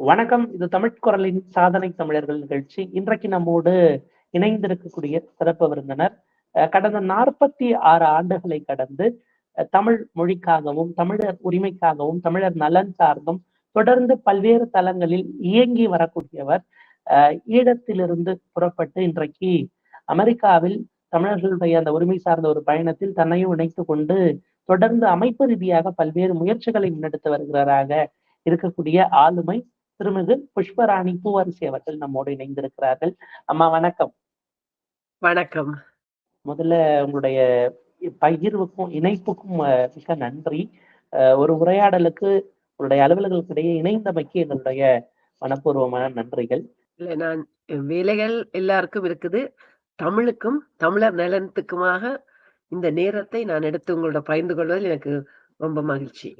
வணக்கம். இது தமிழ் குரலின் சாதனை தமிழர்கள் நிகழ்ச்சி. இன்றைக்கு நம்மோடு இணைந்திருக்கக்கூடிய சிறப்பு விருந்தினர் கடந்த நாற்பத்தி ஆறு ஆண்டுகளை கடந்து தமிழ் மொழிக்காகவும் தமிழர் உரிமைக்காகவும் தமிழர் நலன் சார்ந்தும் தொடர்ந்து பல்வேறு தளங்களில் இயங்கி வரக்கூடியவர் ஈழத்திலிருந்து புறப்பட்டு இன்றைக்கு அமெரிக்காவில் தமிழர்களுடைய அந்த உரிமை சார்ந்த ஒரு பயணத்தில் தன்னையும் இணைத்து கொண்டு தொடர்ந்து அமைப்பு ரீதியாக பல்வேறு முயற்சிகளை முன்னெடுத்து வருகிறாராக இருக்கக்கூடிய ஆளுமை திருமிகு புஷ்பராணி பூவரசி அவர்கள் நம்மோடு இணைந்திருக்கிறார்கள். அம்மா வணக்கம். வணக்கம். முதல்ல உங்களுடைய பகிர்வுக்கும் இணைப்புக்கும் மிக நன்றி. ஒரு உரையாடலுக்கு உங்களுடைய அலுவலர்களுக்கிடையே இணைந்தமைக்கு எங்களுடைய மனப்பூர்வமான நன்றிகள். இல்ல நான் வேலைகள் எல்லாருக்கும் இருக்குது. தமிழுக்கும் தமிழர் நலனத்துக்குமாக இந்த நேரத்தை நான் எடுத்து உங்களோட பகிர்ந்து கொள்வதில் எனக்கு ரொம்ப மகிழ்ச்சி.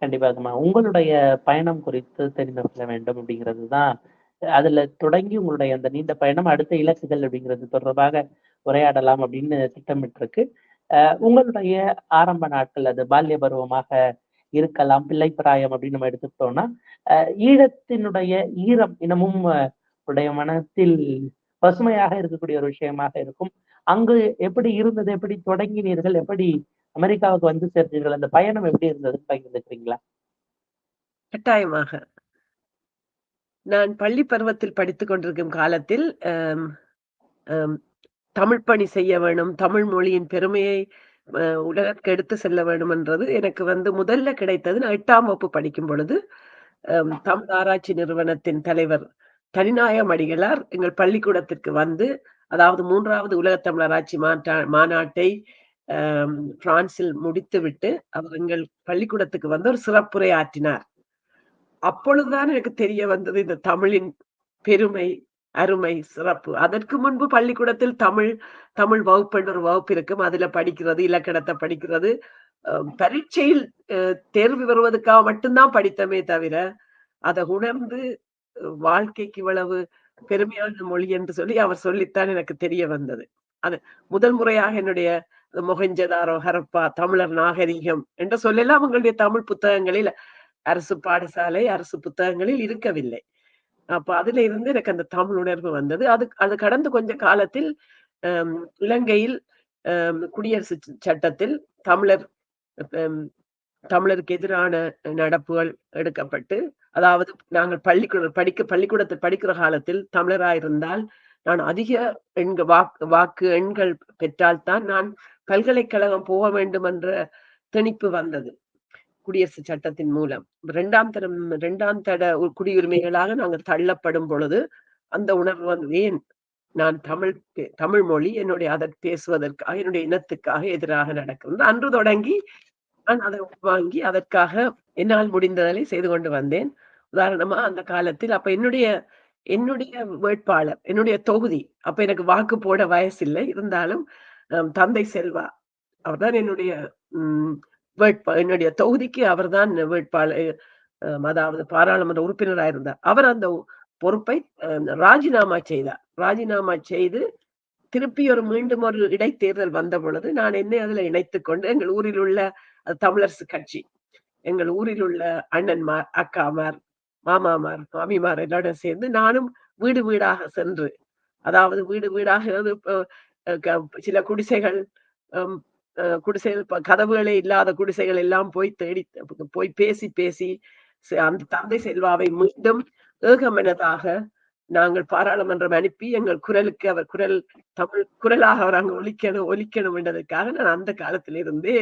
கண்டிப்பாகமா உங்களுடைய பயணம் குறித்து தெரிந்து கொள்ள வேண்டும் அப்படிங்கிறது தான் அதுல தொடங்கி உங்களுடைய அந்த நீண்ட பயணம் அடுத்த இலக்குகள் அப்படிங்கிறது தொடர்பாக உரையாடலாம் அப்படின்னு திட்டமிட்டிருக்கு. அஹ் உங்களுடைய ஆரம்ப நாட்கள் அது பால்ய பருவமாக இருக்கலாம் பிள்ளை பிராயம் அப்படின்னு நம்ம எடுத்துக்கிட்டோம்னா அஹ் ஈழத்தினுடைய ஈரம் இனமும் உடைய மனத்தில் பசுமையாக இருக்கக்கூடிய ஒரு விஷயமாக இருக்கும். அங்கு எப்படி இருந்தது எப்படி தொடங்கினீர்கள் எப்படி அமெரிக்காவுக்கு வந்து சேர்ந்தீர்கள். அந்த பயணம் எப்படி இருந்ததுன்னு பகிர்ந்துக்கிறீங்களா? கட்டாயமாக. நான் பள்ளி பருவத்தில் படித்துக் கொண்டிருக்கும் காலத்தில் தமிழ் பணி செய்ய வேணும் தமிழ் மொழியின் பெருமையை உலகத்துக்கு எடுத்து செல்ல வேண்டும் என்றது எனக்கு வந்து முதல்ல கிடைத்தது நான் எட்டாம் வகுப்பு படிக்கும் பொழுது தமிழ் ஆராய்ச்சி நிறுவனத்தின் தலைவர் தனிநாயகம் அடிகளார் எங்கள் பள்ளிக்கூடத்திற்கு வந்து அதாவது மூன்றாவது உலக தமிழ் ஆராய்ச்சி மாநாட்டை பிரான்சில் முடித்துவிட்டு அவர் எங்கள் பள்ளிக்கூடத்துக்கு வந்து ஒரு சிறப்புரை ஆற்றினார். அப்பொழுதுதான் எனக்கு தெரிய வந்தது இந்த தமிழின் பெருமை அருமை சிறப்பு. அதற்கு முன்பு பள்ளிக்கூடத்தில் தமிழ் தமிழ் வகுப்பு என்ற ஒரு வகுப்பு இருக்கும். அதுல படிக்கிறது இலக்கணத்தை படிக்கிறது. அஹ், பரீட்சையில் தேர்வு பெறுவதற்காக மட்டும்தான் படித்தமே தவிர அதை உணர்ந்து வாழ்க்கைக்கு இவ்வளவு பெருமையான மொழி என்று சொல்லி அவர் சொல்லித்தான் எனக்கு தெரிய வந்தது. அது முதல் முறையாக என்னுடைய மொகஞ்சதாரோ ஹரப்பா தமிழர் நாகரிகம் என்று சொல்லலாம் அவங்களுடைய தமிழ் புத்தகங்களில் அரசு பாடசாலை அரசு புத்தகங்களில் இருக்கவில்லை. அப்ப அதுல இருந்து எனக்கு அந்த தமிழ் உணர்வு வந்தது. அது அது கடந்த கொஞ்ச காலத்தில் இலங்கையில் குடியரசு சட்டத்தில் தமிழர் தமிழருக்கு எதிரான நடப்புகள் எடுக்கப்பட்டு அதாவது நாங்கள் பள்ளிக்கூட படிக்க பள்ளிக்கூடத்தில் படிக்கிற காலத்தில் தமிழராயிருந்தால் நான் அதிக எண்கள் வாக்கு வாக்கு எண்கள் பெற்றால்தான் நான் பல்கலைக்கழகம் போக வேண்டும் என்ற திணிப்பு வந்தது. குடியரசு சட்டத்தின் மூலம். இரண்டாம் தரம் இரண்டாம் தட குடியுரிமைகளாக நாங்கள் தள்ளப்படும் பொழுது அந்த உணர்வு வந்து ஏன் நான் தமிழ் தமிழ் மொழி என்னுடைய அதை பேசுவதற்காக என்னுடைய இனத்துக்காக எதிராக நடக்கிறது? அன்று தொடங்கி நான் அதை வாங்கி அதற்காக என்னால் முடிந்ததை செய்து கொண்டு வந்தேன். உதாரணமா அந்த காலத்தில் அப்ப என்னுடைய என்னுடைய வேட்பாளர் என்னுடைய தொகுதி அப்ப எனக்கு வாக்கு போட வயசில்லை. இருந்தாலும் தந்தை செல்வா அவர்தான் என்னுடைய வேட்பா என்னுடைய தொகுதிக்கு அவர்தான் வேட்பாளர் அதாவது பாராளுமன்ற உறுப்பினராக இருந்தார். அவர் அந்த பொறுப்பை ராஜினாமா செய்தார். ராஜினாமா செய்து திருப்பி ஒரு மீண்டும் ஒரு இடைத்தேர்தல் வந்த பொழுது நான் என்னை அதுல இணைத்துக் கொண்டு எங்கள் ஊரில் உள்ள தமிழரசு கட்சி எங்கள் ஊரில் உள்ள அண்ணன்மார் அக்காமார் மாமாமார் மாமிமார் எல்லாரும் சேர்ந்து நானும் வீடு வீடாக சென்று அதாவது வீடு வீடாக சில குடிசைகள் குடிசை குடிசைகள் கதவுகளே இல்லாத குடிசைகள் எல்லாம் போய் தேடி போய் பேசி பேசி அந்த தந்தை செல்வாவை மீண்டும் ஏகமனதாக நாங்கள் பாராளுமன்றம் அனுப்பி எங்கள் குரலுக்கு அவர் குரல் தமிழ் குரலாக அவர் அங்கு ஒலிக்கணும் ஒலிக்கணும் என்றதற்காக நான் அந்த காலத்திலிருந்தே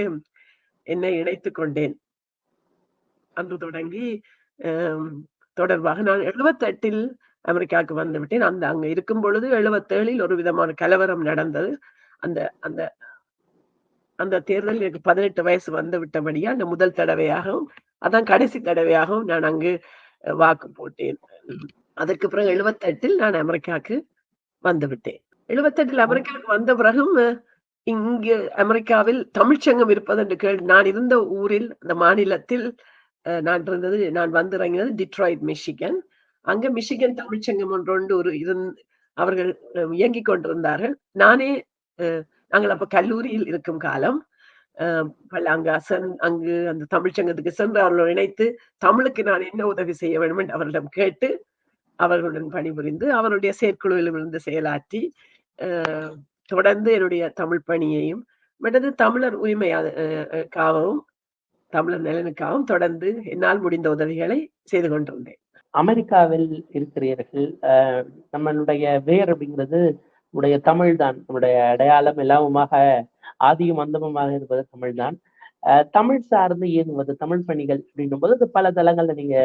என்னை இணைத்துக் கொண்டேன். அன்று தொடங்கி தொடர்பாக நான் எழுபத்தெட்டில் அமெரிக்காவுக்கு வந்து விட்டேன். அந்த அங்க இருக்கும் பொழுது எழுபத்தேழில் ஒரு விதமான கலவரம் நடந்தது. அந்த அந்த அந்த தேர்தலில் எனக்கு பதினெட்டு வயசு வந்து விட்டபடியா அந்த முதல் தடவையாகவும் அதான் கடைசி தடவையாகவும் நான் அங்கு வாக்கு போட்டேன். அதற்கு பிறகு எழுபத்தெட்டில் நான் அமெரிக்காவுக்கு வந்து விட்டேன். எழுபத்தெட்டில் அமெரிக்காவுக்கு வந்த பிறகும் இங்கு அமெரிக்காவில் தமிழ்ச்சங்கம் இருப்பது என்று கேள் நான் இருந்த ஊரில் அந்த மாநிலத்தில் நான் இருந்தது நான் வந்து இறங்கினது டிட்ராய்ட் மிஷிகன். அங்க மிஷிகன் தமிழ்ச்சங்கம் ஒன்று ஒரு இருந் அவர்கள் இயங்கிக் கொண்டிருந்தார்கள். நானே அஹ், நாங்கள் அப்ப கல்லூரியில் இருக்கும் காலம் அங்க சென் அங்கு அந்த தமிழ்ச்சங்கத்துக்கு சென்று அவர்களோடு இணைத்து தமிழுக்கு நான் என்ன உதவி செய்ய வேண்டும் என்று அவரிடம் கேட்டு அவர்களுடன் பணிபுரிந்து அவருடைய செயற்குழுவிலும் இருந்து செயலாற்றி தொடர்ந்து என்னுடைய தமிழ் பணியையும் மற்றது தமிழர் உரிமையாக அஹ், தமிழர் நலனுக்காகவும் தொடர்ந்து என்னால் முடிந்த உதவிகளை செய்து கொண்டிருந்தேன். அமெரிக்காவில் இருக்கிறீர்கள் நம்மளுடைய வேர் அப்படிங்கிறது உடைய தமிழ் தான் நம்முடைய அடையாளம் எல்லாமுமாக ஆதியும் அந்தமுமாக இருப்பது தமிழ் தான் தமிழ் சார்ந்து இயங்குவது தமிழ் பணிகள் அப்படின்னும் போது பல தளங்கள்ல நீங்க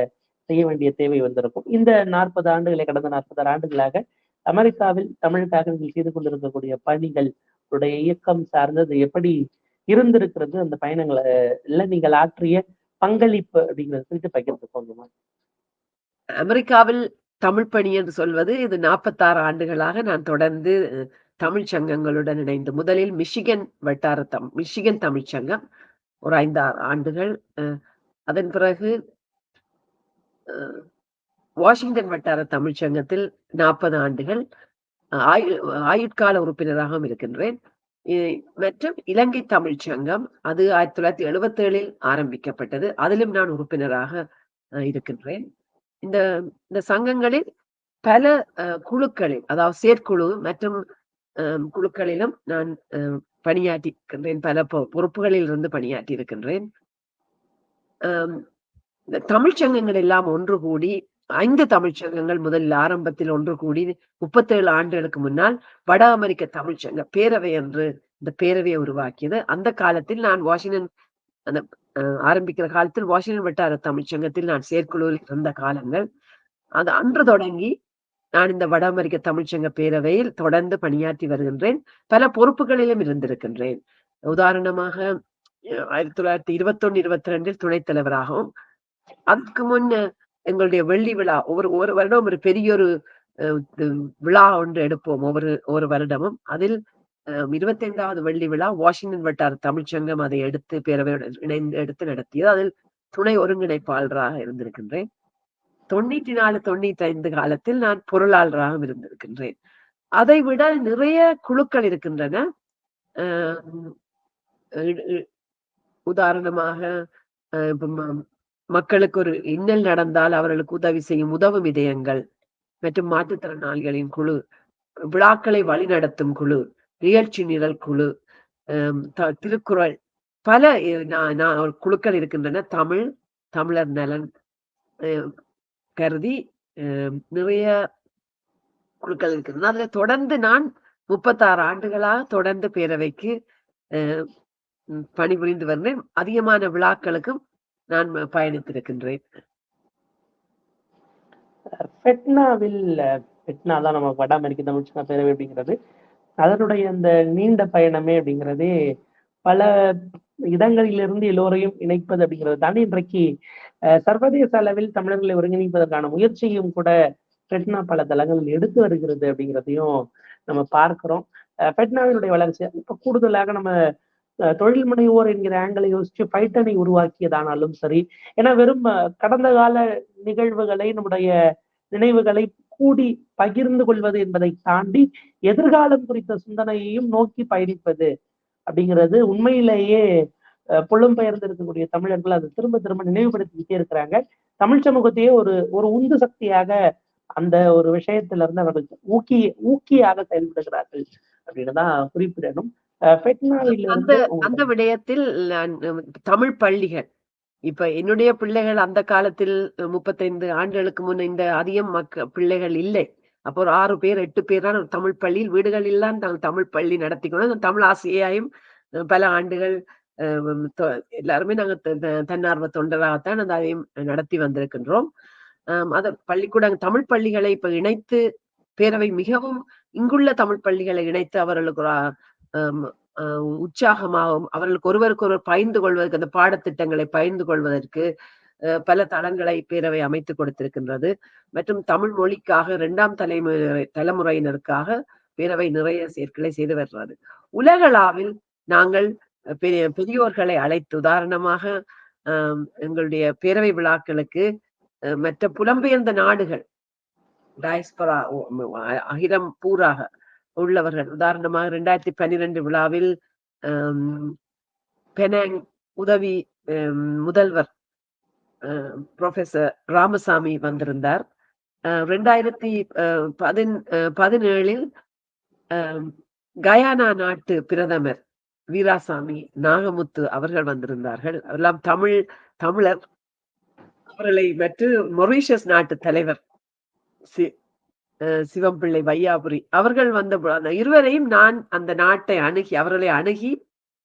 செய்ய வேண்டிய தேவை வந்திருக்கும். இந்த நாற்பது ஆண்டுகளை கடந்த நாற்பது ஆண்டுகளாக அமெரிக்காவில் தமிழுக்காக நீங்கள் செய்து கொண்டிருக்கக்கூடிய பணிகள் உடைய இயக்கம் சார்ந்தது எப்படி இருந்திருக்கிறது அந்த பயணங்களை நீங்கள் ஆற்றிய பங்களிப்பு அப்படிங்கிறத குறித்து பகிர்ந்து கொள்ளுமா அமெரிக்காவில் தமிழ் பணி என்று சொல்வது இது நாற்பத்தாறு ஆண்டுகளாக நான் தொடர்ந்து தமிழ் சங்கங்களுடன் இணைந்து. முதலில் மிஷிகன் வட்டார தம் மிஷிகன் தமிழ் சங்கம் ஒரு ஐந்து ஆறு ஆண்டுகள் அதன் பிறகு வாஷிங்டன் வட்டார தமிழ் சங்கத்தில் நாற்பது ஆண்டுகள் ஆயு ஆயுட்கால உறுப்பினராகவும் இருக்கின்றேன். மற்றும் இலங்கை தமிழ் சங்கம் அது ஆயிரத்தி தொள்ளாயிரத்தி எழுபத்தி ஏழில் ஆரம்பிக்கப்பட்டது. அதிலும் நான் உறுப்பினராக அஹ், இருக்கின்றேன். இந்த இந்த சங்கங்களில் பல குழுக்களில் அதாவது செயற்குழு மற்றும் குழுக்களிலும் நான் பணியாற்றி இருக்கின்றேன் பல பொ- பொறுப்புகளில் இருந்து பணியாற்றி இருக்கின்றேன் தமிழ் இந்த சங்கங்கள் எல்லாம் ஒன்று கூடி ஐந்து தமிழ் சங்கங்கள் முதலில் ஆரம்பத்தில் ஒன்று கூடி முப்பத்தேழு ஆண்டுகளுக்கு முன்னால் வட அமெரிக்க தமிழ்ச்சங்க பேரவை என்று இந்த பேரவையை உருவாக்கியது. அந்த காலத்தில் நான் வாஷிங்டன் அந்த ஆரம்பிக்கிற காலத்தில் வாஷிங்டன் வட்டார தமிழ்ச்சங்கத்தில் நான் செயற்குழுவில் இருந்த காலங்கள். அது அன்று தொடங்கி நான் இந்த வட அமெரிக்க தமிழ்ச்சங்க பேரவையில் தொடர்ந்து பணியாற்றி வருகின்றேன். பல பொறுப்புகளிலும் இருந்திருக்கின்றேன். உதாரணமாக ஆயிரத்தி தொள்ளாயிரத்தி இருபத்தொன்னு இருபத்தி ரெண்டில் துணைத் தலைவராகவும் அதுக்கு முன் எங்களுடைய வெள்ளி விழா ஒவ்வொரு ஒரு வருடம் ஒரு பெரிய ஒரு விழா ஒன்று எடுப்போம். ஒவ்வொரு ஒரு வருடமும். அதில் இருபத்தி ஐந்தாவது வெள்ளி விழா வாஷிங்டன் வட்டார தமிழ்ச்சங்கம் அதை எடுத்து பேரவையுடன் இணைந்து எடுத்து நடத்தியது. அதில் துணை ஒருங்கிணைப்பாளராக இருந்திருக்கின்றேன். தொண்ணூற்றி நாலு தொண்ணூத்தி ஐந்து காலத்தில் நான் பொருளாளராகவும் இருந்திருக்கின்றேன். அதை விட நிறைய குழுக்கள் இருக்கின்றன. ஆஹ் உதாரணமாக அஹ் ம- மக்களுக்கு ஒரு இன்னல் நடந்தால் அவர்களுக்கு உதவி செய்யும் உதவும் இதயங்கள் மற்றும் மாற்றுத்திறனாளிகளின் குழு விழாக்களை வழிநடத்தும் குழு நிகழ்ச்சி நிரல் குழு அஹ் த- திருக்குறள் பல குழுக்கள் இருக்கின்றன. தமிழ் தமிழர் நலன் அஹ் கருதி நிறைய குழுக்கள் இருக்கின்றன. அதுல தொடர்ந்து நான் முப்பத்தாறு ஆண்டுகளாக தொடர்ந்து பேரவைக்கு பணிபுரிந்து வருகிறேன். அதிகமான விழாக்களுக்கும் நான் பயணித்திருக்கின்றேன். ஃபெட்னாவில் ஃபெட்னா தான் நம்ம வட அமெரிக்க தமிழ்ச்சங்க பேரவை அப்படிங்கிறது. அதனுடைய அந்த நீண்ட பயணமே அப்படிங்கிறதே பல இடங்களிலிருந்து எல்லோரையும் இணைப்பது அப்படிங்கிறது தாண்டி இன்றைக்கு சர்வதேச அளவில் தமிழர்களை ஒருங்கிணைப்பதற்கான முயற்சியும் கூட ஃபெட்னா பல தளங்களில் எடுத்து வருகிறது அப்படிங்கிறதையும் நம்ம பார்க்கிறோம். ஃபெட்னாவினுடைய வளர்ச்சி இப்ப கூடுதலாக நம்ம அஹ், தொழில் முனைவோர் என்கிற ஆங்கிளை யோசிச்சு பைட்டனை உருவாக்கியதானாலும் சரி ஏன்னா வெறும் கடந்த கால நிகழ்வுகளை நம்முடைய நினைவுகளை கூடி பகிர்ந்து கொள்வது என்பதை தாண்டி எதிர்காலம் குறித்த சிந்தனையையும் நோக்கி பயணிப்பது அப்படிங்கிறது. உண்மையிலேயே அஹ், புலம்பெயர்ந்து இருக்கக்கூடிய தமிழர்கள் அதை திரும்ப திரும்ப நினைவுபடுத்திக்கிட்டே இருக்கிறாங்க. தமிழ் சமூகத்தையே ஒரு ஒரு உந்து சக்தியாக அந்த ஒரு விஷயத்துல இருந்து அவர்கள் ஊக்கி ஊக்கியாக செயல்படுகிறார்கள் அப்படின்னு தான் குறிப்பிடணும். அந்த அந்த விடயத்தில் தமிழ் பள்ளிகள் இப்ப என்னுடைய பிள்ளைகள் அந்த காலத்தில் முப்பத்தைந்து ஆண்டுகளுக்கு முன் இந்த அதிகம் மக்க பிள்ளைகள் இல்லை. அப்போ ஒரு ஆறு பேர் எட்டு பேர் தான் தமிழ் பள்ளியில் வீடுகள் இல்லாம நாங்கள் தமிழ் பள்ளி நடத்திக்கணும். தமிழ் ஆசிரியாயும் பல ஆண்டுகள் அஹ், எல்லாருமே நாங்கள் த- தன்னார்வ தொண்டராகத்தான் அந்த அதையும் நடத்தி வந்திருக்கின்றோம். அத பள்ளிக்கூட தமிழ் பள்ளிகளை இப்ப இணைத்து பேரவை மிகவும் இங்குள்ள தமிழ் பள்ளிகளை இணைத்து அவர்களுக்கு ஆஹ் உற்சாகமாகவும் அவர்களுக்கு ஒருவருக்கு ஒருவர் பகிர்ந்து கொள்வதற்கு அந்த பாடத்திட்டங்களை பகிர்ந்து கொள்வதற்கு அஹ், பல தளங்களை பேரவை அமைத்து கொடுத்திருக்கின்றது. மற்றும் தமிழ் மொழிக்காக இரண்டாம் தலைமுறை தலைமுறையினருக்காக பேரவை நிறைய சேர்க்களை செய்து வருகிறது. உலகளாவில் நாங்கள் பெரிய பெரியோர்களை அழைத்து உதாரணமாக எங்களுடைய பேரவை விழாக்களுக்கு அஹ், மற்ற புலம்பெயர்ந்த நாடுகள் டயஸ்பரா அகிலம் பூராக உள்ளவர்கள். உதாரணமாக ரெண்டாயிரத்தி பன்னிரெண்டு விழாவில் பெனாங் உதவி முதல்வர் அஹ், ப்ரொஃபசர் ராமசாமி வந்திருந்தார். ரெண்டாயிரத்தி பதின் பதினேழில் கயானா நாட்டு பிரதமர் வீராசாமி நாகமுத்து அவர்கள் வந்திருந்தார்கள். எல்லாம் தமிழ் தமிழர். அவர்களை மற்ற மொரீஷியஸ் நாட்டு தலைவர் சி- சிவம்பிள்ளை வையாபுரி அவர்கள் வந்த அந்த இருவரையும் நான் அந்த நாட்டை அணுகி அவர்களை அணுகி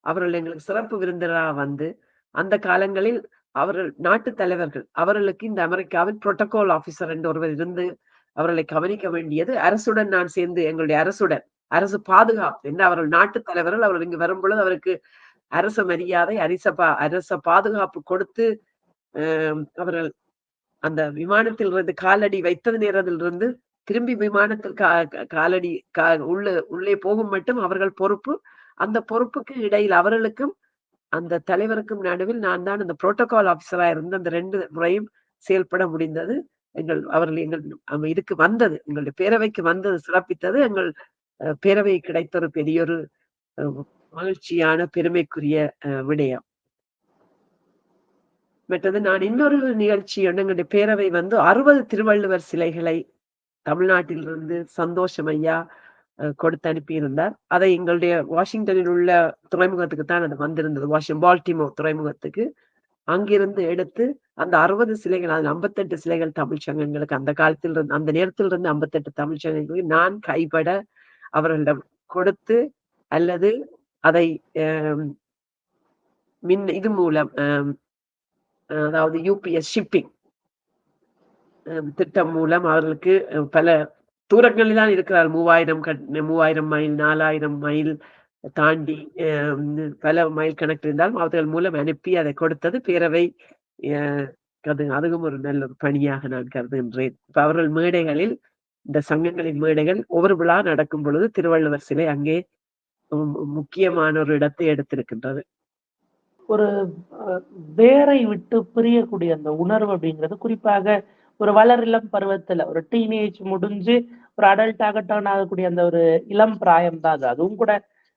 அவர்கள் எங்களுக்கு சிறப்பு விருந்தினராக வந்து அந்த காலங்களில் அவர்கள் நாட்டு தலைவர்கள் அவர்களுக்கு இந்த அமெரிக்காவில் புரோட்டோகால் ஆபீசர் என்று ஒருவர் இருந்து அவர்களை கவனிக்க வேண்டியது அரசுடன் நான் சேர்ந்து எங்களுடைய அரசுடன் அரசு பாதுகாப்பு என்று அவர்கள் நாட்டு தலைவர்கள் அவர்கள் இங்கு வரும் பொழுது அவருக்கு அரச மரியாதை அரச பா அரச பாதுகாப்பு கொடுத்து ஆஹ் அவர்கள் அந்த விமானத்தில் இருந்து காலடி வைத்தது நேரத்திலிருந்து திரும்பி விமானத்தில் கா காலடி கா உள்ள உள்ளே போகும் மட்டும் அவர்கள் பொறுப்பு. அந்த பொறுப்புக்கு இடையில் அவர்களுக்கும் அந்த தலைவருக்கும் நடுவில் நான் தான் அந்த புரோட்டோகால் ஆபீசரா இருந்து அந்த ரெண்டு முறையும் செயல்பட முடிந்தது. எங்கள் அவர்கள் எங்கள் இதுக்கு வந்தது எங்களுடைய பேரவைக்கு வந்தது சிறப்பித்தது. எங்கள் அஹ், பேரவை கிடைத்த ஒரு பெரிய ஒரு மகிழ்ச்சியான பெருமைக்குரிய அஹ், விடயம். மற்றது நான் இன்னொரு நிகழ்ச்சி எங்களுடைய பேரவை வந்து அறுபது திருவள்ளுவர் சிலைகளை தமிழ்நாட்டிலிருந்து சந்தோஷம் ஐயா கொடுத்து அனுப்பியிருந்தார் அதை எங்களுடைய வாஷிங்டனில் உள்ள துறைமுகத்துக்கு தான் அது வந்திருந்தது. வாஷிங் பால்டிமோ துறைமுகத்துக்கு. அங்கிருந்து எடுத்து அந்த அறுபது சிலைகள் அதில் ஐம்பத்தெட்டு சிலைகள் தமிழ் சங்கங்களுக்கு அந்த காலத்தில் இருந்து அந்த நேரத்தில் இருந்து ஐம்பத்தெட்டு தமிழ் சங்கங்களுக்கு நான் கைப்பட அவர்களிடம் கொடுத்து அல்லது அதை மின் இது மூலம் அதாவது யூபிஎஸ் ஷிப்பிங் திட்டம் மூலம் அவர்களுக்கு பல தூரங்களில் தான் இருக்கிறார். மூவாயிரம் மூவாயிரம் மைல் நாலாயிரம் மைல் தாண்டி அஹ், பல மைல் கணக்கு இருந்தாலும் அவர்கள் மூலம் அனுப்பி அதை கொடுத்தது பேரவை அஹ், அது அதுவும் ஒரு நல்ல ஒரு பணியாக நான் கருதுகின்றேன். இப்ப அவர்கள் மேடைகளில் இந்த சங்கங்களின் மேடைகள் ஒவ்வொரு விழா நடக்கும் பொழுது திருவள்ளுவர் சிலை அங்கே முக்கியமான ஒரு இடத்தை எடுத்திருக்கின்றது. ஒரு வேரை விட்டு பிரியக்கூடிய அந்த உணர்வு அப்படிங்கிறது குறிப்பாக ஒரு வளர் இளம் பருவத்துல ஒரு டீனேஜ் முடிஞ்சு ஒரு அடல்ட் டர்ன் ஆகக்கூடிய அந்த ஒரு இளம் பிராயம் தான் அது. அதுவும் கூட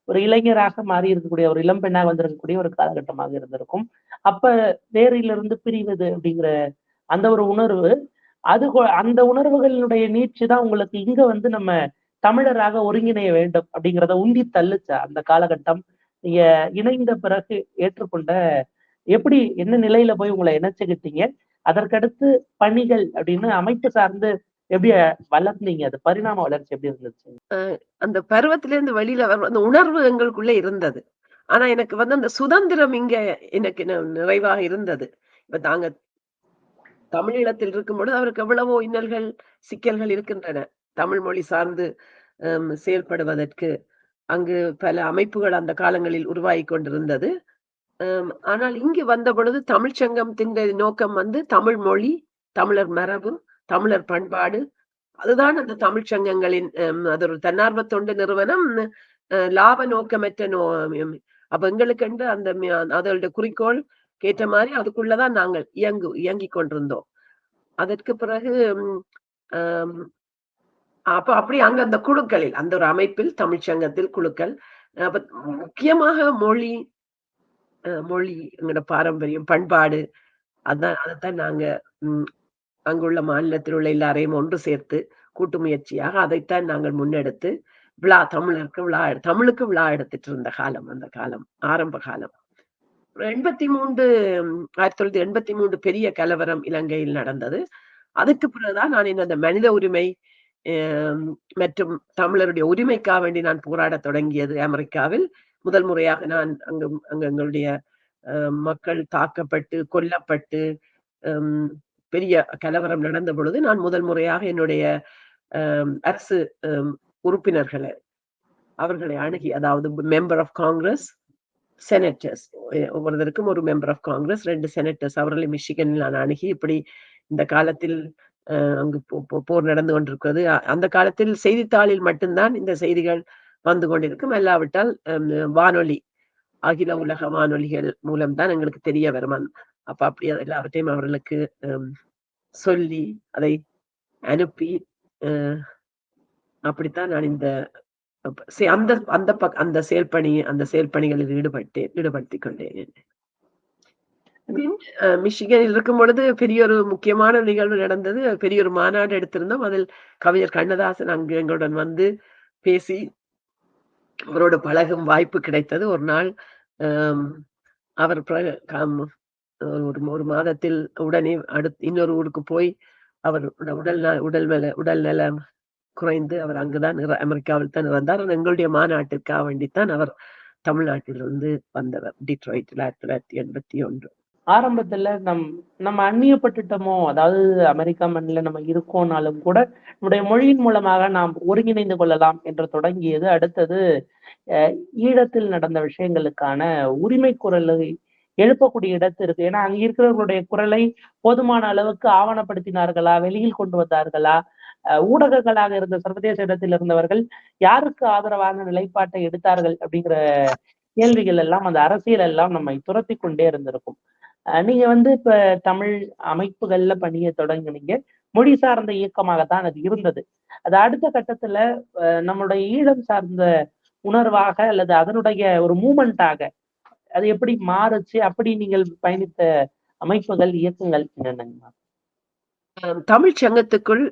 ஒரு இளைஞராக மாறி இருக்கக்கூடிய ஒரு இளம் பெண்ணாக வந்திருக்கக்கூடிய ஒரு காலகட்டமாக இருந்திருக்கும். அப்ப வேறிலிருந்து பிரிவது அப்படிங்கிற அந்த ஒரு உணர்வு அது அந்த உணர்வுகளினுடைய நீட்சி தான் உங்களுக்கு இங்க வந்து நம்ம தமிழராக ஒருங்கிணைய வேண்டும் அப்படிங்கிறத உந்தி தள்ளுச்சா? அந்த காலகட்டம் நீங்க இணைந்த பிறகு ஏற்றுக்கொண்ட எப்படி என்ன நிலையில போய் உங்களை இணைச்சுக்கிட்டீங்க? அதற்கடுத்து பணிகள் அப்படின்னு அமைப்பு சார்ந்து எப்படி வளர்ந்தீங்க? அது பரிணாம வளர்ச்சி எப்படி இருந்துச்சு? அந்த பருவத்திலிருந்து வெளியில வரும் அந்த உணர்வு எங்களுக்குள்ள இருந்தது. ஆனா எனக்கு வந்து அந்த சுதந்திரம் இங்க எனக்கு நிறைவாக இருந்தது. இப்ப தாங்க தமிழீழத்தில் இருக்கும் பொழுது அவருக்கு எவ்வளவோ இன்னல்கள் சிக்கல்கள் இருக்கின்றன. தமிழ் மொழி சார்ந்து செயல்படுவதற்கு அங்கு பல அமைப்புகள் அந்த காலங்களில் உருவாகி கொண்டிருந்தது. ஆனால் இங்கு வந்த பொழுது தமிழ்ச்சங்கத்தின் நோக்கம் வந்து தமிழ் மொழி தமிழர் மரபு தமிழர் பண்பாடு. அதுதான் அந்த தமிழ்ச்சங்கங்களின் அது ஒரு தன்னார்வ தொண்டு நிறுவனம். அஹ், லாப நோக்கமற்ற நோ அப்ப அப்ப எங்களுக்கென்று அந்த அதோட குறிக்கோள் கேட்ட மாதிரி அதுக்குள்ளதான் நாங்கள் இயங்கு இயங்கிக் கொண்டிருந்தோம். அதற்கு பிறகு அப்ப அப்படி அங்க அந்த குழுக்களில் அந்த ஒரு அமைப்பில் தமிழ்ச்சங்கத்தில் குழுக்கள் அப்ப முக்கியமாக மொழி மொழி எங்களோட பாரம்பரியம் பண்பாடு அதான் அதைத்தான் நாங்க உம் அங்குள்ள மாநிலத்தில் உள்ள எல்லாரையும் ஒன்று சேர்த்து கூட்டு முயற்சியாக அதைத்தான் நாங்கள் முன்னெடுத்து விழா தமிழருக்கு விழா தமிழுக்கு விழா எடுத்துட்டு இருந்த காலம் அந்த காலம் ஆரம்ப காலம். எண்பத்தி மூன்று ஆயிரத்தி தொள்ளாயிரத்தி எண்பத்தி மூன்று பெரிய கலவரம் இலங்கையில் நடந்தது. அதுக்கு பிறகுதான் நான் இந்த மனித உரிமை மற்றும் தமிழருடைய உரிமைக்காக வேண்டி நான் போராடத் தொடங்கியது அமெரிக்காவில். முதல் முறையாக நான் அங்கு அங்கு எங்களுடைய அஹ், மக்கள் தாக்கப்பட்டு கொல்லப்பட்டு ஹம், பெரிய கலவரம் நடந்த பொழுது நான் முதல் முறையாக என்னுடைய அரசு உறுப்பினர்களை அவர்களை அணுகி அதாவது மெம்பர் ஆஃப் காங்கிரஸ் செனட்டர்ஸ் ஒவ்வொருத்தருக்கும் ஒரு மெம்பர் ஆஃப் காங்கிரஸ் ரெண்டு செனட்டர்ஸ் அவர்களை மிஷிகனில் நான் அணுகி இப்படி இந்த காலத்தில் அஹ், அங்கு போ- போர் நடந்து கொண்டிருக்கிறது. அந்த காலத்தில் செய்தித்தாளில் மட்டும்தான் இந்த செய்திகள் வந்து கொண்டிருக்கும் அல்லாவிட்டால் வானொலி அகில உலக வானொலிகள் மூலம்தான் எங்களுக்கு தெரிய வரும் அப்ப அப்படி எல்லாவற்றையும் அவர்களுக்கு சொல்லி அதை அனுப்பி அஹ், அப்படித்தான் நான் இந்த செ அந்த அந்த பக் அந்த செயல்பணி அந்த செயல்பணிகளில் ஈடுபட்டு ஈடுபடுத்தி கொண்டேன். மிஷிகனில் இருக்கும் பொழுது பெரிய ஒரு முக்கியமான நிகழ்வு நடந்தது. பெரிய ஒரு மாநாடு எடுத்திருந்தோம். அதில் கவிஞர் கண்ணதாசன் அங்கு எங்களுடன் வந்து பேசி அவரோடு பழகும் வாய்ப்பு கிடைத்தது. ஒரு நாள் அவர் கம் ஒரு ஒரு மாதத்தில் உடனே அடுத்து இன்னொரு ஊருக்கு போய் அவர் உடல் ந உடல் நல உடல் நலம் குறைந்து அவர் அங்குதான் அமெரிக்காவில் தான் இறந்தார். எங்களுடைய மாநாட்டிற்காக வேண்டித்தான் அவர் தமிழ்நாட்டிலிருந்து வந்தவர். டிட்ராய்ட் 1981. ஆரம்பத்துல நம் நம்ம அந்நியப்பட்டுட்டோமோ! அதாவது அமெரிக்கா மண்ணில் நம்ம இருக்கோம்னாலும் கூட, நம்முடைய மொழியின் மூலமாக நாம் ஒருங்கிணைந்து கொள்ளலாம் என்று தொடங்கியது. அடுத்தது ஈழத்தில் நடந்த விஷயங்களுக்கான உரிமை குரலை எழுப்பக்கூடிய இடத்து இருக்கு ஏன்னா, அங்க இருக்கிறவர்களுடைய குரலை போதுமான அளவுக்கு ஆவணப்படுத்தினார்களா? வெளியில் கொண்டு வந்தார்களா? ஊடகங்களாக இருந்த சர்வதேச இடத்தில் இருந்தவர்கள் யாருக்கு ஆதரவான நிலைப்பாட்டை எடுத்தார்கள்? அப்படிங்கிற கேள்விகள் எல்லாம் அந்த அரசியல் எல்லாம் நம்மை துரத்தி கொண்டே இருந்திருக்கும். நீங்க வந்து இப்ப தமிழ் அமைப்புகள்ல பணிய தொடங்கினீங்க மொழி சார்ந்த இயக்கமாகத்தான் அது இருந்தது. அது அடுத்த கட்டத்துல நம்மளுடைய நம்முடைய ஈழம் சார்ந்த உணர்வாக அல்லது அதனுடைய ஒரு மூமெண்டாக அது எப்படி மாறுச்சு? அப்படி நீங்கள் பயணித்த அமைப்புகள், இயக்கங்கள் என்னென்னங்கம்மா? தமிழ் சங்கத்துக்குள்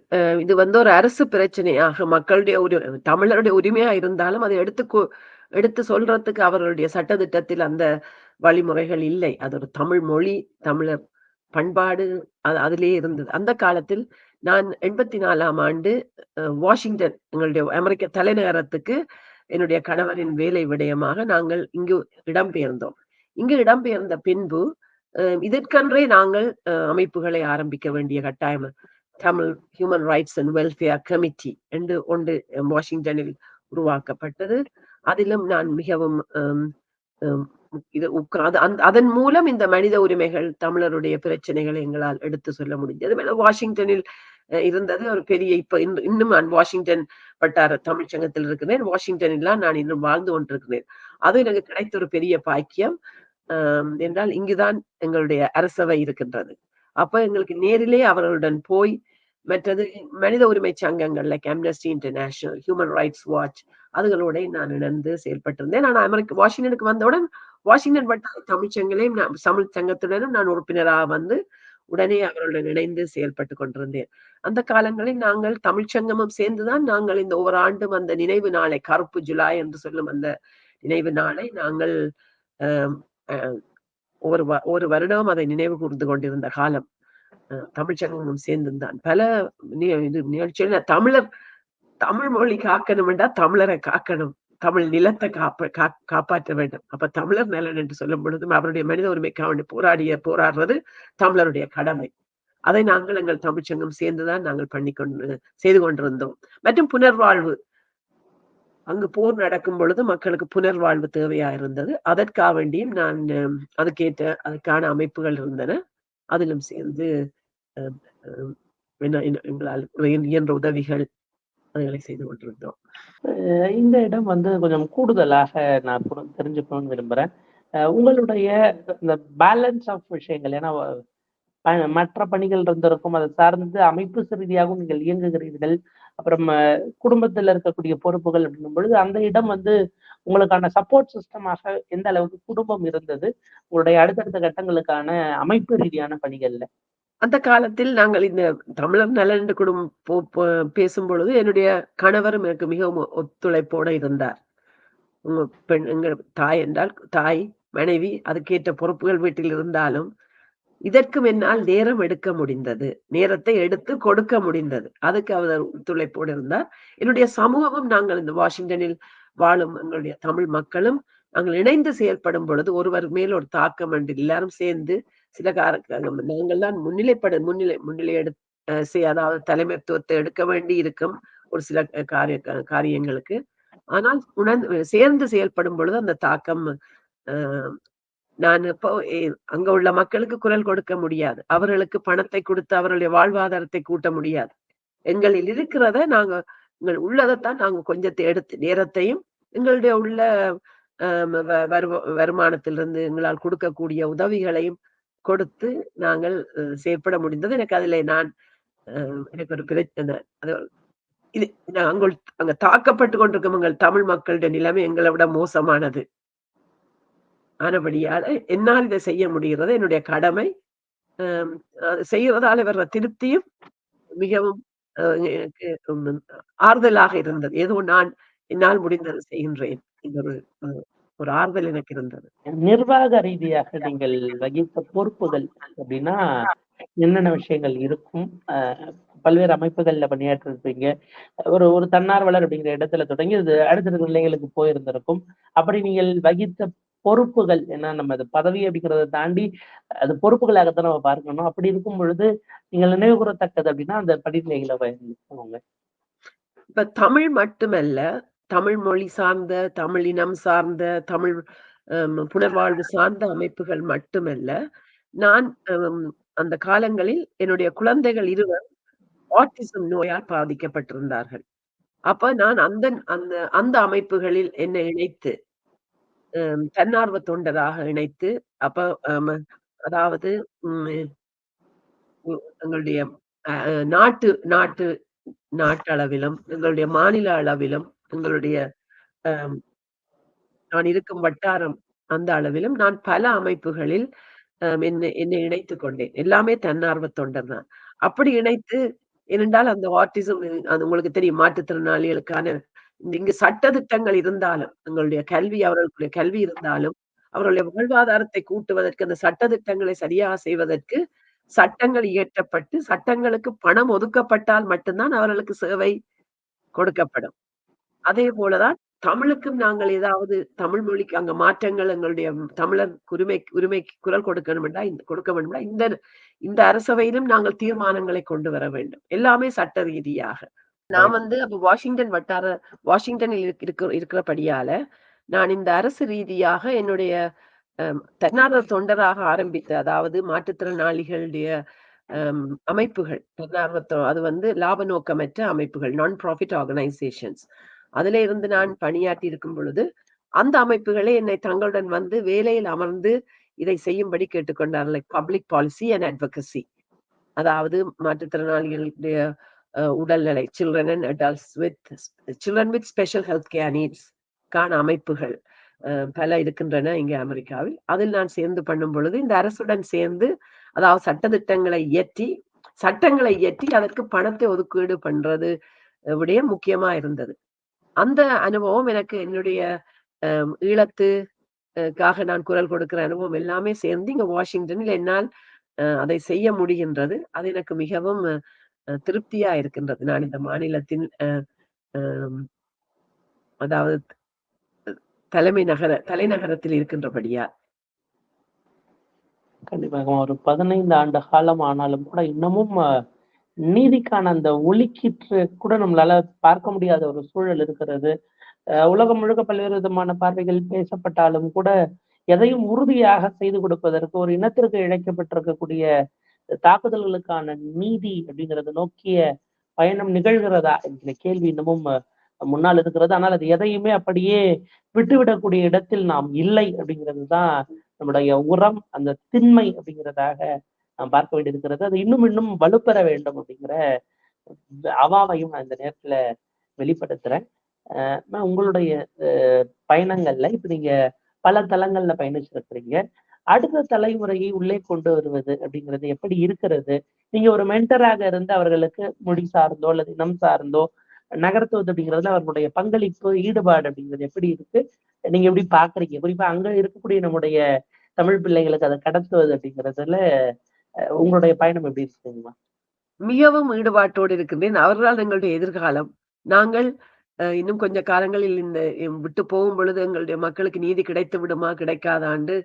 இது வந்து ஒரு அரசு பிரச்சனையாக மக்களுடைய ஒரு தமிழருடைய உரிமையா இருந்தாலும், அதை எடுத்து எடுத்து சொல்றதுக்கு அவர்களுடைய சட்டதிட்டத்தில் அந்த வழிமுறைகள் இல்லை. அது ஒரு தமிழ் மொழி, தமிழர் பண்பாடு அது இருந்தது. அந்த காலத்தில் நான் 84ஆம் ஆண்டு வாஷிங்டன் எங்களுடைய அமெரிக்க தலைநகரத்துக்கு என்னுடைய கணவரின் வேலை விடயமாக நாங்கள் இங்கு இடம்பெயர்ந்தோம். இங்கு இடம்பெயர்ந்த பின்பு அ இதற்கென்றே நாங்கள் அமைப்புகளை ஆரம்பிக்க வேண்டிய கட்டாயம் Tamil human rights and welfare committee என்று ஒன்று வாஷிங்டனில் உருவாக்கப்பட்டது. அதிலும் நான் மிகவும் இது அதன் மூலம் இந்த மனித உரிமைகள், தமிழருடைய பிரச்சனைகளை எங்களால் எடுத்து சொல்ல முடிஞ்சது. மேலும் வாஷிங்டனில் இருந்தது ஒரு பெரிய இப்ப இன்னும் நான் வாஷிங்டன் வட்டார தமிழ்ச்சங்கத்தில் இருக்கிறேன். வாஷிங்டனில் நான் இன்னும் வாழ்ந்து கொண்டிருக்கிறேன். அது எனக்கு கிடைத்த ஒரு பெரிய பாக்கியம். என்றால் இங்குதான் எங்களுடைய அரசவை இருக்கின்றது. அப்ப எங்களுக்கு நேரிலே அவர்களுடன் போய் மற்றது மனித உரிமை சங்கங்கள்ல like international, human rights watch அதுகளோட நான் இணைந்து செயல்பட்டிருந்தேன். நான் அமெரிக்க வாஷிங்டனுக்கு வந்தவுடன் வாஷிங்டன் வட்டார தமிழ்ச் நான் சங்கத்துடனும் நான் உறுப்பினராக வந்து உடனே அவர்களுடன் இணைந்து செயல்பட்டு கொண்டிருந்தேன். அந்த காலங்களில் நாங்கள் தமிழ்ச்சங்கமும் சேர்ந்துதான் நாங்கள் இந்த ஒவ்வொரு ஆண்டும் அந்த நினைவு நாளை கருப்பு ஜூலை என்று சொல்லும் அந்த நினைவு நாளை நாங்கள் ஒரு வ ஒரு வருடம் அதை நினைவு கூர்ந்து கொண்டிருந்த காலம். தமிழ்ச்சங்கமும் தமிழ்ச் தான். பல இது நிகழ்ச்சிகள் தமிழர் தமிழ் மொழி காக்கணும்டா தமிழரை காக்கணும். தமிழ் நிலத்தை காப்ப காப்பாற்ற வேண்டும். அப்ப தமிழர் நலன் என்று சொல்லும் பொழுதும் அவருடைய மனித உரிமைக்காக வேண்டி போராடிய போராடுறது தமிழருடைய கடமை. அதை நாங்கள் எங்கள் தமிழ்ச்சங்கம் சேர்ந்துதான் நாங்கள் பண்ணி கொண்டு செய்து கொண்டிருந்தோம். மற்றும் புனர்வாழ்வு. அங்கு போர் நடக்கும் பொழுது மக்களுக்கு புனர்வாழ்வு தேவையா இருந்தது. அதற்காக வேண்டியும் நான் அதுக்கேற்ற அதற்கான அமைப்புகள் இருந்தன. அதிலும் சேர்ந்து என்ன எங்களால் இயன்ற உதவிகள் பணிகளை செய்து கொண்டிருந்தோம். இந்த இடம் வந்து கொஞ்சம் கூடுதலாக நான் தெரிஞ்சுக்கணும்னு விரும்புறேன். உங்களுடைய இந்த பேலன்ஸ் ஆஃப் விஷயங்கள் ஏன்னா மற்ற பணிகள் இருந்திருக்கும். அதை சார்ந்து அமைப்பு ரீதியாகவும் நீங்கள் இயங்குகிறீர்கள். அப்புறம் குடும்பத்தில் இருக்கக்கூடிய பொறுப்புகள் அப்படின்னும் பொழுது, அந்த இடம் வந்து உங்களுக்கான சப்போர்ட் சிஸ்டமாக எந்த அளவுக்கு குடும்பம் இருந்தது? உங்களுடைய அடுத்தடுத்த கட்டங்களுக்கான அமைப்பு ரீதியான பணிகள்ல. அந்த காலத்தில் நாங்கள் இந்த தமிழர் நலன் குடும்பம் போ பேசும்பொழுது என்னுடைய கணவரும் எனக்கு மிகவும் ஒத்துழைப்போட இருந்தார். உங்க பெண் எங்கள் தாய் என்றால் தாய், மனைவி அதுக்கேற்ற பொறுப்புகள் வீட்டில் இருந்தாலும், இதற்கும் என்னால் நேரம் எடுக்க முடிந்தது. நேரத்தை எடுத்து கொடுக்க முடிந்தது. அதுக்கு அவர் ஒத்துழைப்போடு இருந்தார். என்னுடைய சமூகமும் நாங்கள் இந்த வாஷிங்டனில் வாழும் எங்களுடைய தமிழ் மக்களும் நாங்கள் இணைந்து செயல்படும் பொழுது ஒருவர் மேல் ஒரு தாக்கம் என்று எல்லாரும் சேர்ந்து சில கார நாங்கள் தான் முன்னிலைப்பட முன்னிலை முன்னிலை எடு அ அதாவது தலைமைத்துவத்தை எடுக்க வேண்டி இருக்கும். ஒரு சில காரிய காரியங்களுக்கு. ஆனால் உணர்ந்து சேர்ந்து செயல்படும் பொழுது அந்த தாக்கம் நான் இப்போ அங்க உள்ள மக்களுக்கு குரல் கொடுக்க முடியாது. அவர்களுக்கு பணத்தை கொடுத்து அவர்களுடைய வாழ்வாதாரத்தை கூட்ட முடியாது. எங்களில் இருக்கிறத நாங்க எங்கள் உள்ளதைத்தான் நாங்க கொஞ்சத்தை எடுத்து நேரத்தையும், எங்களுடைய உள்ள வ வருவ வருமானத்திலிருந்து எங்களால் கொடுக்கக்கூடிய உதவிகளையும் கொடுத்து நாங்கள் செயற்பட முடிந்தது. எனக்கு அதிலே நான் எனக்கு ஒரு பிரச்சனை அது இது நாங்கள் அங்க தாக்கப்பட்டு கொண்டிருக்கும் எங்கள் தமிழ் மக்களுடைய நிலைமை எங்களை விட மோசமானது. ஆனபடியால என்னால் இதை செய்ய முடிகிறது. என்னுடைய கடமை. அம் செய்யறதால வர்ற திருப்தியும் மிகவும் எனக்கு ஆறுதலாக இருந்தது. ஏதோ நான் என்னால் முடிந்ததை செய்கின்றேன். இந்த ஒரு ஒரு ஆறுதல் எனக்கு இருந்தது. நிர்வாக ரீதியாக நீங்கள் வகித்த பொறுப்புகள் அப்படின்னா, என்னென்ன விஷயங்கள் இருக்கும்? பல்வேறு அமைப்புகள்ல பணியாற்றிருப்பீங்க. ஒரு ஒரு தன்னார்வலர் அப்படிங்கிற இடத்துல தொடங்கி, அது அடுத்தடுத்த நிலைகளுக்கு போயிருந்திருக்கும். அப்படி நீங்கள் வகித்த பொறுப்புகள் ஏன்னா நம்ம அது பதவி அப்படிங்கிறத தாண்டி, அது பொறுப்புகளாகத்தான் நம்ம பார்க்கணும். அப்படி இருக்கும் பொழுது, நீங்கள் நினைவு கூறத்தக்கது அப்படின்னா, அந்த படிநிலைகள பகிர்ந்துக்கோங்க. இப்ப தமிழ் மட்டுமல்ல, தமிழ் மொழி சார்ந்த, தமிழ் இனம் சார்ந்த, தமிழ் புனர்வாழ்வு சார்ந்த அமைப்புகள் மட்டுமல்ல, நான் அந்த காலங்களில் என்னுடைய குழந்தைகள் இருவர் ஆட்டிசம் நோயால் பாதிக்கப்பட்டிருந்தார்கள். அப்ப நான் அந்த அந்த அந்த அமைப்புகளில் என்னை இணைத்து, தன்னார்வ தொண்டராக இணைத்து, அப்ப அதாவது உ எங்களுடைய நாட்டு நாட்டு நாட்டளவிலும், எங்களுடைய மாநில அளவிலும், எங்களுடைய நான் இருக்கும் வட்டாரம் அந்த அளவிலும் நான் பல அமைப்புகளில் என்னை என்னை இணைத்துக் கொண்டேன். எல்லாமே தன்னார்வ தொண்டர் தான். அப்படி இணைத்து ஏனென்றால் அந்த ஆர்டிசம் அது உங்களுக்கு தெரியும் மாற்றுத்திறனாளிகளுக்கான இங்கு சட்ட திட்டங்கள் இருந்தாலும், எங்களுடைய கல்வி அவர்களுடைய கல்வி இருந்தாலும், அவர்களுடைய வாழ்வாதாரத்தை கூட்டுவதற்கு அந்த சட்ட திட்டங்களை சரியாக செய்வதற்கு சட்டங்கள் இயற்றப்பட்டு, சட்டங்களுக்கு பணம் ஒதுக்கப்பட்டால் மட்டும்தான் அவர்களுக்கு சேவை கொடுக்கப்படும். அதே போலதான் தமிழுக்கும் நாங்கள் ஏதாவது தமிழ் மொழிக்கு அங்க மாற்றங்கள் எங்களுடைய தமிழர் உரிமை உரிமைக்கு குரல் கொடுக்கணும்டா இந்த கொடுக்க வேண்டும்டா இந்த இந்த அரசவையிலும் நாங்கள் தீர்மானங்களை கொண்டு வர வேண்டும். எல்லாமே சட்ட ரீதியாக. நான் வந்து அப்ப வாஷிங்டன் வட்டார வாஷிங்டனில் இருக்க இருக்கிறபடியால, நான் இந்த அரசு ரீதியாக என்னுடைய தன்னார்வ தொண்டராக ஆரம்பித்த அதாவது மாற்றுத்திறனாளிகளுடைய அமைப்புகள். தன்னார்வ அது வந்து லாப நோக்கமற்ற அமைப்புகள். நான் ப்ராஃபிட் ஆர்கனைசேஷன்ஸ். அதுல இருந்து நான் பணியாற்றி இருக்கும் பொழுது, அந்த அமைப்புகளே என்னை தங்களுடன் வந்து வேலையில் அமர்ந்து இதை செய்யும்படி கேட்டுக்கொண்டார்கள். Like public policy and advocacy. அதாவது மாற்றுத்திறனாளிகளுடைய உடல்நிலை children and adults with children with special health care needs கான அமைப்புகள் பல இருக்கின்றன இங்கே அமெரிக்காவில். அதில் நான் சேர்ந்து பண்ணும் பொழுது, இந்த அரசுடன் சேர்ந்து அதாவது சட்டத்திட்டங்களை இயற்றி, சட்டங்களை இயற்றி அதற்கு பணத்தை ஒதுக்கீடு பண்றது விடயம் முக்கியமா இருந்தது. அந்த அனுபவம் எனக்கு என்னுடைய அ ஈழத்து நான் குரல் கொடுக்கிற அனுபவம் எல்லாமே சேர்ந்து இங்க வாஷிங்டனில் என்னால் அதை செய்ய முடிகின்றது. அது எனக்கு மிகவும் திருப்தியா இருக்கின்றது. நான் இந்த மாநிலத்தின் அதாவது தலைமை நகர தலைநகரத்தில் இருக்கின்றபடியா கண்டிப்பாக. ஒரு 15 ஆண்டு காலம் ஆனாலும் கூட இன்னமும் நீதிக்கான அந்த ஒலிக்கிற்று கூட நம்மளால பார்க்க முடியாத ஒரு சூழல் இருக்கிறது. உலகம் முழுக்க பல்வேறு விதமான பார்வைகள் பேசப்பட்டாலும் கூட, எதையும் உறுதியாக செய்து கொடுப்பதற்கு ஒரு இனத்திற்கு இழைக்கப்பட்டிருக்கக்கூடிய தாக்குதல்களுக்கான நீதி அப்படிங்கிறது நோக்கிய பயணம் நிகழ்கிறதா? என்கிற கேள்வி இன்னமும் முன்னால் இருக்கிறது. ஆனால் அது எதையுமே அப்படியே விட்டுவிடக்கூடிய இடத்தில் நாம் இல்லை அப்படிங்கிறது தான் நம்முடைய உரம், அந்த திண்மை அப்படிங்கிறதாக நாம் பார்க்க வேண்டியிருக்கிறது. அது இன்னும் இன்னும் வலுப்பெற வேண்டும் அப்படிங்கிற அவாவையும் நான் இந்த நேரத்துல வெளிப்படுத்துறேன். நான் உங்களுடைய பயணங்கள்ல இப்ப நீங்க பல தளங்கள்ல பயணிச்சிருக்கிறீங்க. அடுத்த தலைமுறையை உள்ளே கொண்டு வருவது அப்படிங்கிறது எப்படி இருக்கிறது? நீங்க ஒரு மென்டராக இருந்து அவர்களுக்கு மொழி சார்ந்தோ, அல்லது இனம் சார்ந்தோ நகர்த்துவது அப்படிங்கிறதுல அவர்களுடைய பங்களிப்பு, ஈடுபாடு அப்படிங்கிறது எப்படி இருக்கு? நீங்க எப்படி பாக்குறீங்க குறிப்பா அங்க இருக்கக்கூடிய நம்முடைய தமிழ் பிள்ளைகளுக்கு அதை கடத்துவது அப்படிங்கிறதுல உங்களுடைய பயணம் எப்படி இருக்குங்கம்மா? மிகவும் ஈடுபாட்டோடு இருக்கின்றேன். அவர்களால் எங்களுடைய எதிர்காலம். நாங்கள் இன்னும் கொஞ்ச காலங்களில் இந்த விட்டு போகும் பொழுது எங்களுடைய மக்களுக்கு நீதி கிடைத்து விடுமா? கிடைக்காதாண்டு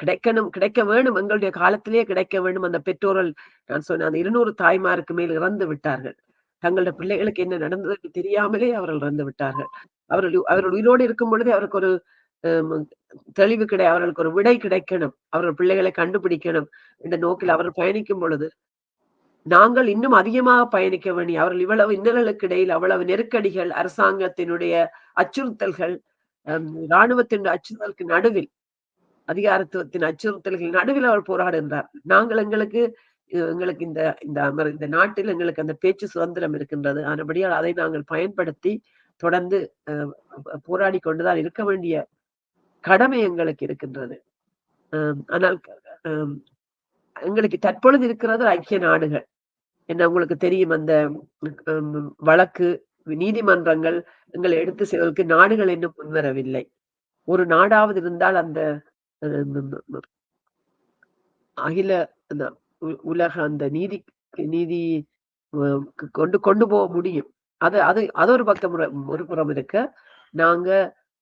கிடைக்கணும் கிடைக்க வேணும். எங்களுடைய காலத்திலேயே கிடைக்க வேண்டும். அந்த பெற்றோர்கள் நான் சொன்ன அந்த 200 தாய்மாருக்கு மேல் இறந்து விட்டார்கள். தங்களுடைய பிள்ளைகளுக்கு என்ன நடந்தது தெரியாமலே அவர்கள் இறந்து விட்டார்கள். அவர்கள் அவர்கள் உயிரோடு இருக்கும் பொழுதே அவருக்கு ஒரு தெளிவு கிடை அவர்களுக்கு ஒரு விடை கிடைக்கணும். அவர்கள் பிள்ளைகளை கண்டுபிடிக்கணும் என்ற நோக்கில் அவர்கள் பயணிக்கும் பொழுது, நாங்கள் இன்னும் அதிகமாக பயணிக்க வேண்டிய அவர்கள் இவ்வளவு இன்னல்களுக்கு இடையில் அவ்வளவு நெருக்கடிகள், அரசாங்கத்தினுடைய அச்சுறுத்தல்கள், இராணுவத்தின் அச்சுறுத்தலுக்கு நடுவில், அதிகாரத்துவத்தின் அச்சுறுத்தல்கள் நடுவில் அவர் போராடுகின்றார். நாங்கள் எங்களுக்கு எங்களுக்கு இந்த இந்த அமர் இந்த நாட்டில் எங்களுக்கு அந்த பேச்சு சுதந்திரம் இருக்கின்றது ஆனபடியால் அதை நாங்கள் பயன்படுத்தி தொடர்ந்து அஹ், போராடி கொண்டுதான் இருக்க வேண்டிய கடமை எங்களுக்கு இருக்கின்றது. ஆனால் எங்களுக்கு தற்பொழுது இருக்கிறது ஐக்கிய நாடுகள். என்ன உங்களுக்கு தெரியும் அந்த வழக்கு நீதிமன்றங்கள் எங்களை எடுத்து செல்வதற்கு நாடுகள் இன்னும் முன்வரவில்லை. ஒரு நாடாவது இருந்தால் அந்த அஹ், அகில அந்த உலக அந்த நீதி நீதி கொண்டு கொண்டு போக முடியும். அது அது அது ஒரு பக்கம் ஒரு ஒரு புறம் இருக்க நாங்க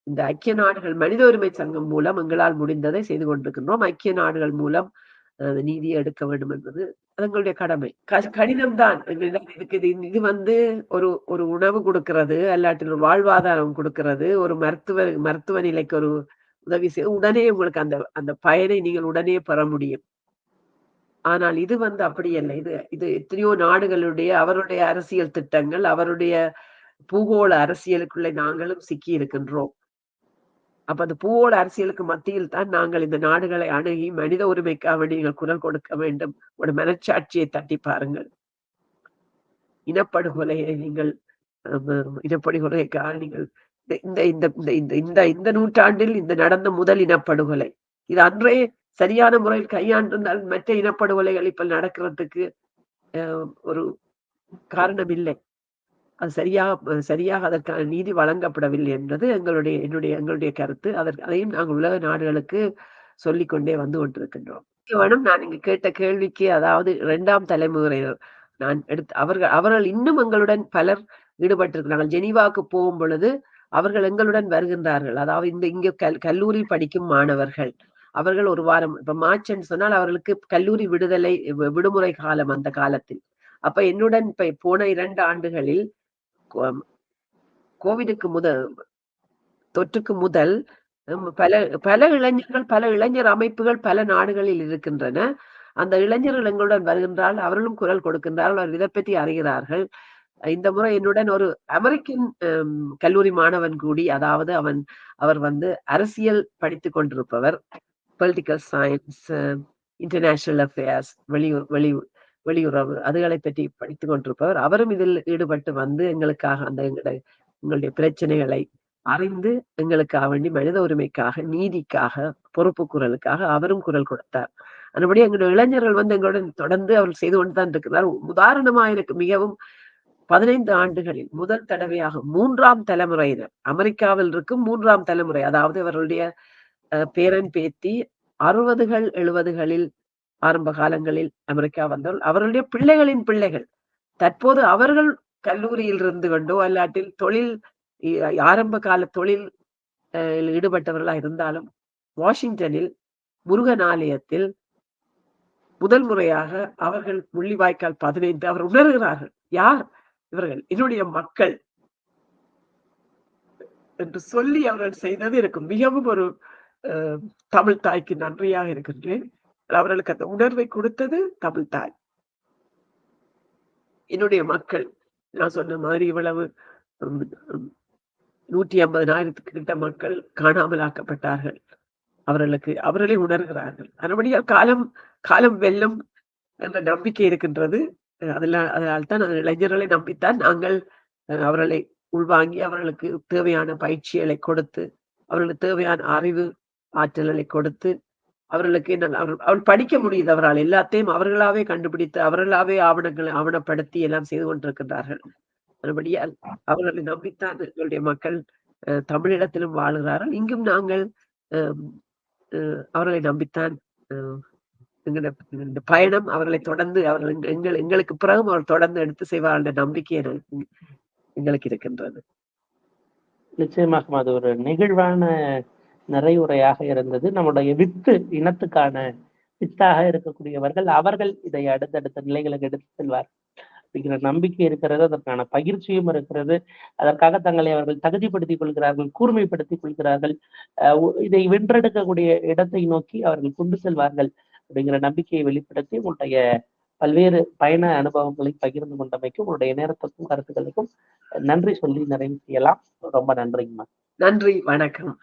இந்த ஐக்கிய நாடுகள் மனித உரிமை சங்கம் மூலம் எங்களால் முடிந்ததை செய்து கொண்டிருக்கின்றோம். ஐக்கிய நாடுகள் மூலம் நீதியை எடுக்க வேண்டும் என்பது அது எங்களுடைய கடமை கடினம்தான். இதுக்கு இது இது வந்து ஒரு ஒரு உணவு கொடுக்கிறது அல்லாட்டில் ஒரு வாழ்வாதாரம் கொடுக்கிறது ஒரு மருத்துவ மருத்துவ நிலைக்கு ஒரு உதவி செய்ய உடனே உங்களுக்கு அந்த அந்த பயனை நீங்கள் உடனே பெற முடியும். ஆனால் இது வந்து அப்படி அல்ல. இது இது எத்தனையோ நாடுகளுடைய அவருடைய அரசியல் திட்டங்கள் அவருடைய பூகோள அரசியலுக்குள்ளே நாங்களும் சிக்கி இருக்கின்றோம். அப்ப அந்த பூவோட அரசியலுக்கு மத்தியில் தான் நாங்கள் இந்த நாடுகளை அணுகி மனித உரிமைக்காக நீங்கள் குரல் கொடுக்க வேண்டும். ஒரு மனச்சாட்சியை தட்டி பாருங்கள். இனப்படுகொலையை நீங்கள் இனப்படுகொலைக்காக நீங்கள் இந்த இந்த இந்த இந்த இந்த இந்த நூற்றாண்டில் இந்த நடந்த முதல் இனப்படுகொலை. இது அன்றே சரியான முறையில் கையாண்டிருந்தால் மற்ற இனப்படுகொலைகள் இப்ப நடக்கிறதுக்கு ஒரு காரணம் இல்லை. அது சரியாக சரியாக அதற்கான நீதி வழங்கப்படவில்லை என்பது எங்களுடைய என்னுடைய எங்களுடைய கருத்து. அதற்கு அதையும் நாங்கள் உலக நாடுகளுக்கு சொல்லிக் கொண்டே வந்து கொண்டிருக்கின்றோம். வேணும் நான் இங்கு கேட்ட கேள்விக்கு அதாவது இரண்டாம் தலைமுறையினர் நான் எடுத்து அவர்கள் அவர்கள் இன்னும் எங்களுடன் பலர் ஈடுபட்டிருக்கிறார்கள் ஜெனீவாவுக்கு போகும் பொழுது அவர்கள் எங்களுடன் வருகின்றார்கள். அதாவது இந்த இங்கு கல் கல்லூரி படிக்கும் மாணவர்கள். அவர்கள் ஒரு வாரம் இப்ப மார்ச்ன்னு சொன்னால் அவர்களுக்கு கல்லூரி விடுதலை விடுமுறை காலம் அந்த காலத்தில். அப்ப என்னுடன் இப்ப போன இரண்டு ஆண்டுகளில் கோவிடுக்கு முதல் தொற்றுக்கு முதல் பல பல இளைஞர்கள் பல இளைஞர் அமைப்புகள் பல நாடுகளில் இருக்கின்றன. அந்த இளைஞர்கள் எங்களுடன் வருகின்றால் அவர்களும் குரல் கொடுக்கின்றார்கள் அவர் இதை பற்றி அறிகிறார்கள். இந்த முறை என்னுடன் ஒரு அமெரிக்கன் கல்லூரி மாணவன் கூடி அதாவது அவன் அவர் வந்து அரசியல் படித்துக் கொண்டிருப்பவர். பொலிட்டிக்கல் சயின்ஸ் இன்டர்நேஷனல் அஃபேர்ஸ் வெளியூர் வெளி வெளியுறவு அதுகளை பற்றி படித்துக் கொண்டிருப்பவர். அவரும் இதில் ஈடுபட்டு வந்து எங்களுக்காக அந்த எங்களுடைய எங்களுடைய பிரச்சனைகளை அறிந்து எங்களுக்காக வேண்டி மனித உரிமைக்காக நீதிக்காக பொறுப்பு குரலுக்காக அவரும் குரல் கொடுத்தார். அதுபடி எங்களுடைய இளைஞர்கள் வந்து எங்களுடன் தொடர்ந்து அவர் செய்து கொண்டுதான் இருக்கிறார். உதாரணமா எனக்கு மிகவும் பதினைந்து ஆண்டுகளில் முதல் தடவையாக மூன்றாம் தலைமுறையினர் அமெரிக்காவில் இருக்கும் மூன்றாம் தலைமுறை அதாவது அவர்களுடைய பேரன் பேத்தி அறுபதுகள் எழுபதுகளில் ஆரம்ப காலங்களில் அமெரிக்கா வந்தவர்கள் அவர்களுடைய பிள்ளைகளின் பிள்ளைகள். தற்போது அவர்கள் கல்லூரியில் இருந்து கொண்டோ அல்லாட்டில் தொழில் ஆரம்ப கால தொழில் ஈடுபட்டவர்களா இருந்தாலும் வாஷிங்டனில் முருகன் ஆலயத்தில் முதல் முறையாக அவர்கள் முள்ளிவாய்க்கால் பதினைந்து அவர் உணர்கிறார்கள். யார்? இவர்கள். என்னுடைய மக்கள். என்று சொல்லி அவர்கள் செய்தது இருக்கும். மிகவும் ஒரு தமிழ் தாய்க்கு நன்றியாக இருக்கின்றேன். அவர்களுக்கு அந்த உணர்வை கொடுத்தது தமிழ் தாய். என்னுடைய மக்கள் நான் சொன்ன மாதிரி இவ்வளவு நூற்றி ஐம்பதனாயிரத்துக்கு கிட்ட மக்கள் காணாமல் ஆக்கப்பட்டார்கள் அவர்களுக்கு அவர்களை உணர்கிறார்கள். அதுபடியால் காலம் காலம் வெல்லும் என்ற நம்பிக்கை இருக்கின்றது. அதெல்லாம் அதனால் தான் இளைஞர்களை நம்பித்தான் நாங்கள் அவர்களை உள்வாங்கி அவர்களுக்கு தேவையான பயிற்சிகளை கொடுத்து அவர்களுக்கு தேவையான அறிவு ஆற்றல்களை கொடுத்து அவர்களுக்கு என்ன அவள் படிக்க முடியுது அவரால். எல்லாத்தையும் அவர்களாவே கண்டுபிடித்து அவர்களாவே ஆவணங்களை ஆவணப்படுத்தி எல்லாம் செய்து கொண்டிருக்கின்றார்கள். மறுபடியால் அவர்களை நம்பித்தான் எங்களுடைய மக்கள் அஹ், தமிழிடத்திலும் வாழுகிறார்கள். இங்கும் நாங்கள் அஹ், அஹ், அவர்களை நம்பித்தான் அஹ், இந்த பயணம் அவர்களை தொடர்ந்து அவர்கள் எங்கள் எங்களுக்கு பிறகும் அவர் தொடர்ந்து எடுத்து செய்வார்கள் என்ற நம்பிக்கை எங்களுக்கு இருக்கின்றது. நிச்சயமாக அது ஒரு நெகிழ்வான நிறைவுரையாக இருந்தது. நம்முடைய வித்து இனத்துக்கான வித்தாக இருக்கக்கூடியவர்கள் அவர்கள் இதை அடுத்தடுத்த நிலைகளுக்கு எடுத்து செல்வார். அப்படிங்கிற நம்பிக்கை இருக்கிறது அதற்கான பயிற்சியும் இருக்கிறது. அதற்காக தங்களை அவர்கள் தகுதிப்படுத்திக் கொள்கிறார்கள் கூர்மைப்படுத்திக் கொள்கிறார்கள். அஹ் இதை வென்றெடுக்கக்கூடிய இடத்தை நோக்கி அவர்கள் கொண்டு செல்வார்கள் அப்படிங்கிற நம்பிக்கையை வெளிப்படுத்தி உங்களுடைய பல்வேறு பயண அனுபவங்களை பகிர்ந்து கொண்டமைக்கும் உங்களுடைய நேரத்துக்கும் கருத்துக்களுக்கும் நன்றி சொல்லி நிறைவு செய்யலாம். ரொம்ப நன்றிங்கம்மா. நன்றி வணக்கம்.